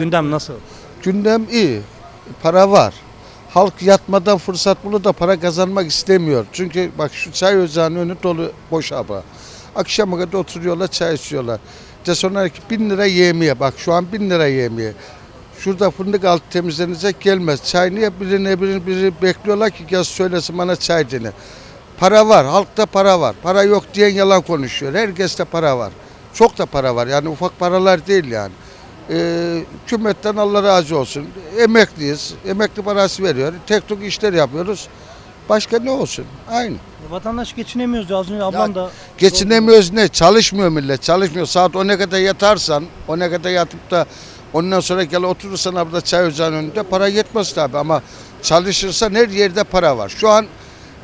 Gündem nasıl? Gündem iyi. Para var. Halk yatmadan fırsat bulur da para kazanmak istemiyor. Çünkü bak şu çay ocağının önü dolu boş hava. Akşama kadar oturuyorlar çay içiyorlar. De sonra bin lira yemeye bak şu an bin lira yemeye. Şurada fındık altı temizlenecek gelmez. Çay niye birine biri, biri bekliyorlar ki gel söylesin bana çay dene. Para var, halkta para var. Para yok diyen yalan konuşuyor. Herkeste para var. Çok da para var. Yani ufak paralar değil yani. Ee, hükümetten Allah razı olsun. Emekliyiz. Emekli parası veriyor. Tek tük işler yapıyoruz. Başka ne olsun? Aynı. Vatandaş geçinemiyoruz diyor. Az önce ablam da Geçinemiyoruz ne? Çalışmıyor millet. Çalışmıyor. Saat 10'a kadar yatarsan, 10'a kadar yatıp da ondan sonra gel oturursan burada çay ocağının önünde para yetmez tabi ama çalışırsan her yerde para var. Şu an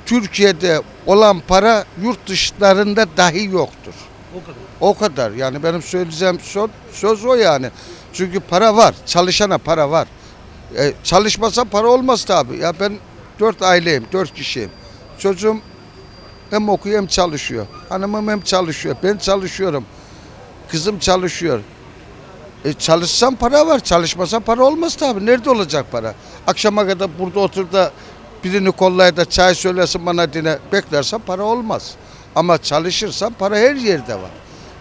Türkiye'de olan para yurt dışlarında dahi yoktur. O kadar. O kadar yani benim söyleyeceğim söz, söz o yani. Çünkü para var. Çalışana para var. E, çalışmasa para olmaz tabi. Ya ben dört aileyim, dört kişiyim. Çocuğum hem okuyor hem çalışıyor. Hanımım hem çalışıyor. Ben çalışıyorum. Kızım çalışıyor. E, çalışsam para var. Çalışmasam para olmaz tabi. Nerede olacak para? Akşama kadar burada otur da birini kollayıp da çay söylesin bana dine beklersen para olmaz. Ama çalışırsan para her yerde var.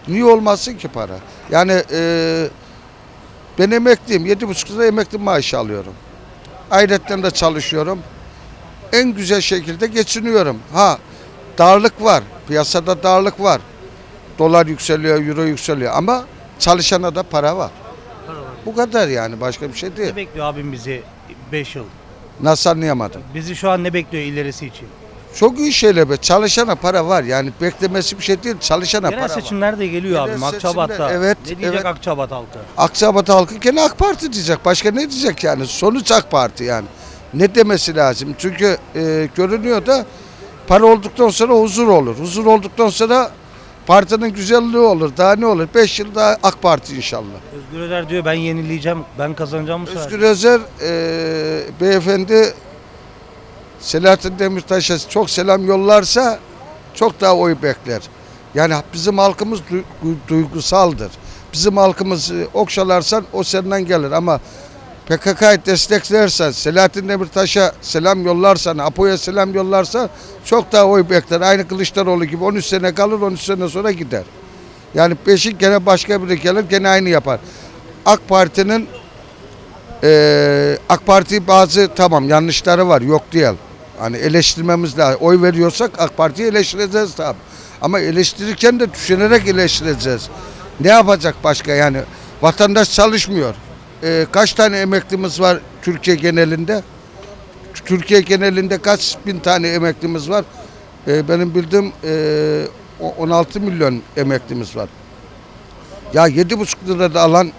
Niye olmasın ki para? Yani e, ben emekliyim. Yedi buçuk lira emekli maaşı alıyorum. Ayrıca de çalışıyorum. En güzel şekilde geçiniyorum. Ha darlık var. Piyasada darlık var. Dolar yükseliyor, euro yükseliyor ama çalışana da para var. Para var. Bu kadar yani başka bir şey değil. Ne bekliyor abim bizi 5 yıl? Nasıl anlayamadım? Bizi şu an ne bekliyor ilerisi için? Çok iyi şeyler be. Çalışana para var. Yani beklemesi bir şey değil. Çalışana Genel para var. seçimler de geliyor Genel abim Akçabat'ta. seçimler, evet, Ne diyecek evet. Akçabat halkı? Akçabat halkı gene AK Parti diyecek. Başka ne diyecek yani? Sonuç AK Parti yani. Ne demesi lazım? Çünkü e, görünüyor da para olduktan sonra huzur olur. Huzur olduktan sonra partinin güzelliği olur. Daha ne olur? 5 yıl daha AK Parti inşallah. Özgür Özer diyor ben yenileyeceğim, ben kazanacağım bu sefer. Özgür Özer e, beyefendi Selahattin Demirtaş'a çok selam yollarsa çok daha oy bekler. Yani bizim halkımız du- duygusaldır. Bizim halkımız e, okşalarsan o senden gelir ama PKK'yı desteklersen, Selahattin Demirtaş'a selam yollarsan, Apo'ya selam yollarsa çok daha oy bekler. Aynı Kılıçdaroğlu gibi 13 sene kalır, 13 sene sonra gider. Yani Beşik gene başka biri gelir, gene aynı yapar. AK Parti'nin ee, AK Parti bazı tamam yanlışları var yok değil. Hani eleştirmemiz lazım. Oy veriyorsak AK Parti'yi eleştireceğiz tabii. Ama eleştirirken de düşünerek eleştireceğiz. Ne yapacak başka yani? Vatandaş çalışmıyor. Ee, kaç tane emeklimiz var Türkiye genelinde? Türkiye genelinde kaç bin tane emeklimiz var? Ee, benim bildiğim o- 16 milyon emeklimiz var. Ya 7,5 lirada alan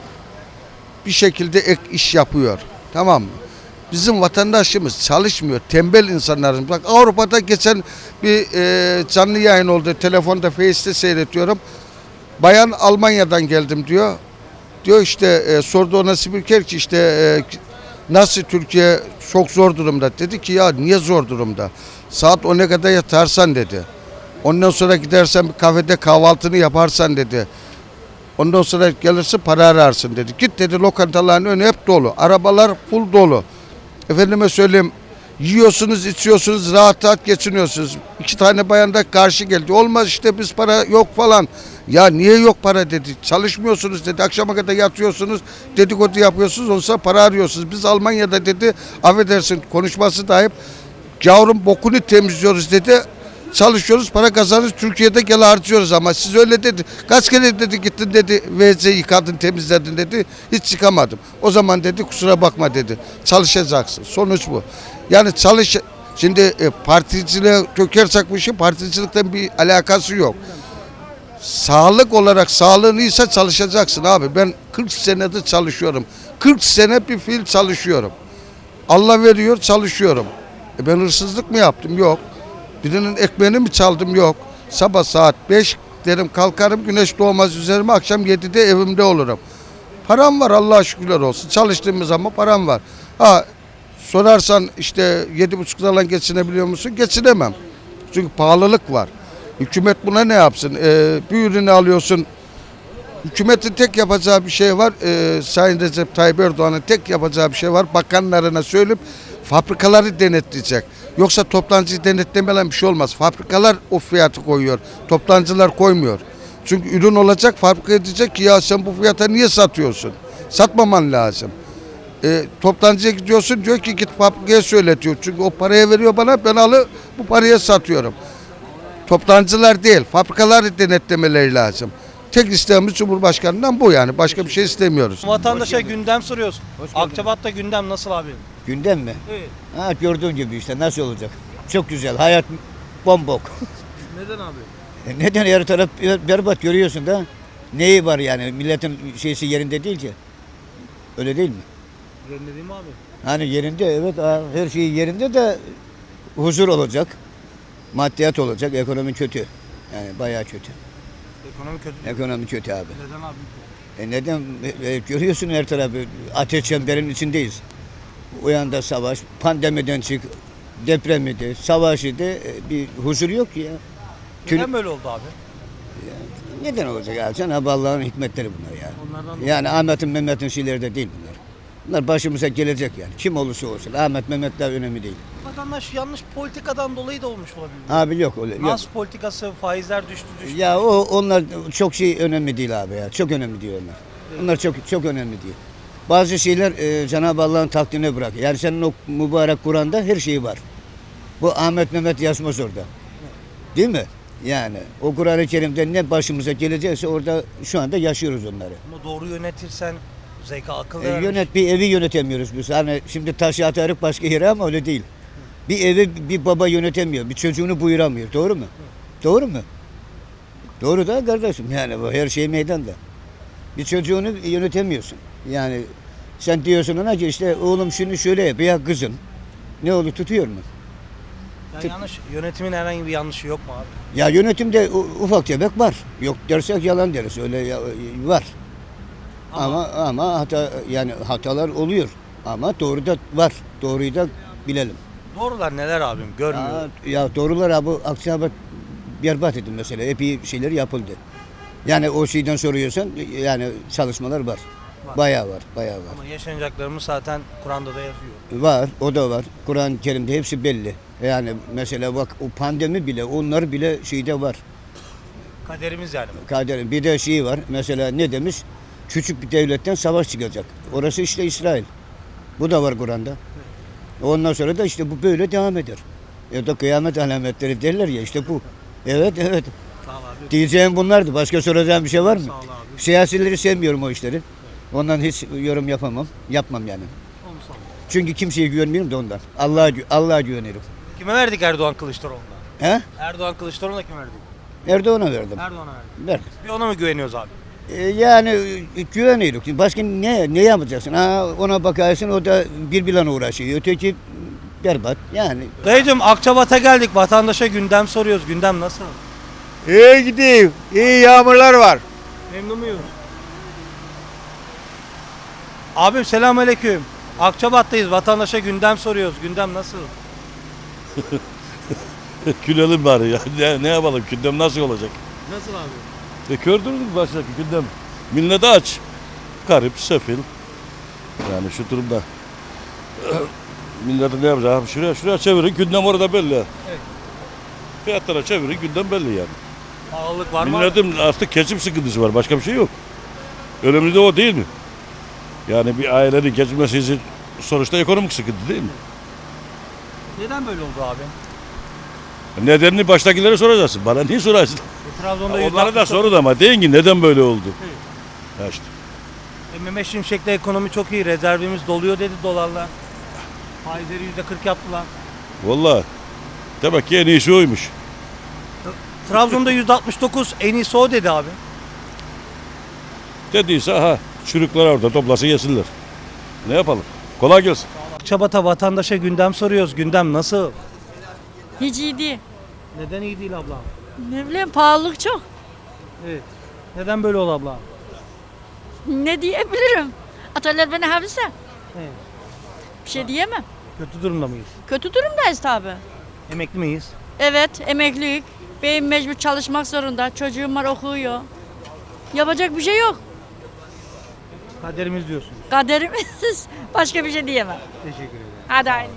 bir şekilde ek iş yapıyor. Tamam mı? Bizim vatandaşımız çalışmıyor. Tembel insanlarımız. Bak Avrupa'da geçen bir e, canlı yayın oldu. Telefonda Face'te seyrediyorum. Bayan Almanya'dan geldim diyor. Diyor işte e, sordu ona spiker ki işte e, nasıl Türkiye çok zor durumda. Dedi ki ya niye zor durumda? Saat 10'a kadar yatarsan dedi. Ondan sonra gidersen bir kafede kahvaltını yaparsan dedi. Ondan sonra gelirse para ararsın dedi. Git dedi lokantaların önü hep dolu. Arabalar full dolu. Efendime söyleyeyim yiyorsunuz içiyorsunuz rahat rahat geçiniyorsunuz. İki tane bayan da karşı geldi. Olmaz işte biz para yok falan. Ya niye yok para dedi. Çalışmıyorsunuz dedi. Akşama kadar yatıyorsunuz. Dedikodu yapıyorsunuz. Olsa para arıyorsunuz. Biz Almanya'da dedi affedersin konuşması da hep yavrum bokunu temizliyoruz dedi. Çalışıyoruz, para kazanıyoruz, Türkiye'de gel harcıyoruz ama siz öyle dedi. Kaç kere dedi gittin dedi, WC yıkadın, temizledin dedi. Hiç çıkamadım. O zaman dedi kusura bakma dedi. Çalışacaksın. Sonuç bu. Yani çalış Şimdi e, particiliğe kökersek bu işi particilikten bir alakası yok. Sağlık olarak sağlığın iyiyse çalışacaksın abi. Ben 40 senedir çalışıyorum. 40 sene bir fiil çalışıyorum. Allah veriyor çalışıyorum. E ben hırsızlık mı yaptım? Yok. Birinin ekmeğini mi çaldım? Yok. Sabah saat 5 derim kalkarım güneş doğmaz üzerime akşam 7'de evimde olurum. Param var Allah'a şükürler olsun. Çalıştığımız ama param var. Ha sorarsan işte 7,5 liradan geçinebiliyor musun? Geçinemem. Çünkü pahalılık var. Hükümet buna ne yapsın? Ee, bir ürünü alıyorsun Hükümetin tek yapacağı bir şey var. Ee, Sayın Recep Tayyip Erdoğan'ın tek yapacağı bir şey var. Bakanlarına söyleyip fabrikaları denetleyecek. Yoksa toptancıyı denetlemeyen bir şey olmaz. Fabrikalar o fiyatı koyuyor. Toptancılar koymuyor. Çünkü ürün olacak fabrika diyecek ki ya sen bu fiyata niye satıyorsun? Satmaman lazım. E, toptancıya gidiyorsun diyor ki git fabrikaya söyletiyor. Çünkü o paraya veriyor bana ben alı bu paraya satıyorum. Toptancılar değil fabrikaları denetlemeleri lazım. Tek isteğimiz Cumhurbaşkanı'ndan bu yani. Başka bir şey istemiyoruz. Vatandaşa gündem soruyoruz. Akçabat'ta gündem nasıl abi? Gündem mi? Evet. Ha gördüğün gibi işte nasıl olacak? Çok güzel. Hayat bombok. Neden abi? E Neden her taraf ber- berbat görüyorsun da? Neyi var yani? Milletin şeysi yerinde değil ki. Öyle değil mi? Yerinde değil mi abi? Hani yerinde evet ha, her şey yerinde de huzur olacak. Maddiyat olacak. Ekonomi kötü. Yani bayağı kötü. Ekonomi kötü. değil. Ekonomi kötü abi. Neden abi? E neden? E, e, görüyorsun her tarafı. Ateş çemberin içindeyiz. O yanda savaş, pandemiden çık, depremiydi, savaşıydı. E, bir huzur yok ki ya. Tün- Neden böyle oldu abi? Neden olacak ya? Cenab-ı Allah'ın hikmetleri bunlar ya. Onlardan Yani Ahmet'in Mehmet'in şeyleri de değil bunlar. Bunlar başımıza gelecek yani. Kim olursa olsun. Ahmet Mehmetler önemli değil. Vatandaş yanlış politikadan dolayı da olmuş olabilir. Abi yok öyle. Yok. Nas politikası, faizler düştü düştü. Ya o onlar çok şey önemli değil abi ya. Çok önemli değil onlar. Onlar çok çok önemli değil. Bazı şeyler e, Cenab-ı Allah'ın takdirine bırakıyor. Yani senin o mübarek Kur'an'da her şeyi var. Bu Ahmet Mehmet yazmaz orada. Değil mi? Yani o Kur'an-ı Kerim'de ne başımıza gelecekse orada şu anda yaşıyoruz onları. Ama doğru yönetirsen zeka akıl E, yönet bir evi yönetemiyoruz biz. Hani şimdi taşı atarık başka yere ama öyle değil. Bir evi bir baba yönetemiyor. Bir çocuğunu buyuramıyor. Doğru mu? Doğru mu? Doğru da kardeşim. Yani bu her şey meydanda. Bir çocuğunu yönetemiyorsun. Yani sen diyorsun ona ki işte oğlum şunu şöyle yap ya kızım. Ne olur tutuyor mu? Yani yanlış yönetimin herhangi bir yanlışı yok mu abi? Ya yönetimde u- ufak tefek var. Yok dersek yalan deriz. Öyle ya- var. Ama ama hata yani hatalar oluyor. Ama doğru da var. Doğruyu da bilelim. Doğrular neler abim görmüyor. Ya, ya doğrular abi Akçabat berbat edildi mesela. Epey şeyler yapıldı. Yani o şeyden soruyorsan yani çalışmalar var. Var. Bayağı var, bayağı var. Ama yaşanacaklarımız zaten Kur'an'da da yazıyor. Var, o da var. Kur'an-ı Kerim'de hepsi belli. Yani mesela bak o pandemi bile, onlar bile şeyde var. Kaderimiz yani. Kader. Bir de şey var. Mesela ne demiş? Küçük bir devletten savaş çıkacak. Orası işte İsrail. Bu da var Kur'an'da. Ondan sonra da işte bu böyle devam eder. Ya da kıyamet alametleri derler ya işte bu. Evet evet. Diyeceğim bunlardı. Başka soracağım bir şey var mı? Siyasileri sevmiyorum o işleri. Ondan hiç yorum yapamam. Yapmam yani. Çünkü kimseye güvenmiyorum da ondan. Allah'a Allah'a güvenirim. Kime verdik Erdoğan Kılıçdaroğlu'na? He? Erdoğan Kılıçdaroğlu'na kim verdik? Erdoğan'a verdim. Erdoğan'a verdik. Verdim. Bir ona mı güveniyoruz abi? E, Yani e, güveniyoruz. Başka ne ne yapacaksın? Ha, ona bakarsın o da birbirine uğraşıyor. Öteki berbat. Yani Dayıcım Akçabat'a geldik. Vatandaşa gündem soruyoruz. Gündem nasıl? İyi gidiyor. İyi yağmurlar var. Memnun muyuz? Abim selamünaleyküm. Akçabat'tayız. Vatandaşa gündem soruyoruz. Gündem nasıl? Gülelim bari ya. Ne, ne yapalım? Gündem nasıl olacak? Nasıl abi? E gördünüz baştaki gündem? Millet aç. Garip, sefil. Yani şu durumda. Milletin ne yapacak? Abi Şuraya, şuraya çevirin. Gündem orada belli. Evet. Fiyatlara çevirin. Gündem belli yani. Pahalılık var mı? Milletin artık geçim sıkıntısı var. Başka bir şey yok. Önemli de o değil mi? Yani bir ailenin geçinmesi için sonuçta ekonomik sıkıntı değil mi? Neden böyle oldu abi? Nedenini baştakilere soracaksın. Bana niye sorarsın? E, Trabzon'da Onlara da %60 sorun ama deyin ki neden böyle oldu? Ya işte. E, Mehmet Şimşek'le ekonomi çok iyi. Rezervimiz doluyor dedi dolarla. Faizleri %40 yaptılar. Vallahi demek ki en iyisi oymuş. Trabzon'da %69 en iyisi o dedi abi. Dediyse ha çürükler orada toplasın yesinler. Ne yapalım? Kolay gelsin. Akçabat'a vatandaşa gündem soruyoruz. Gündem nasıl? Hiç iyi değil. Neden iyi değil abla? Ne bileyim pahalılık çok. Evet. Neden böyle oldu abla? Ne diyebilirim? Atölyeler beni hapise. Evet. Bir şey diyemem. Kötü durumda mıyız? Kötü durumdayız tabi. Emekli miyiz? Evet emeklilik. Beyim mecbur çalışmak zorunda. Çocuğum var okuyor. Yapacak bir şey yok. Kaderimiz diyorsunuz. Kaderimiz. Başka bir şey diyemem. Teşekkür ederim. Hadi aynı.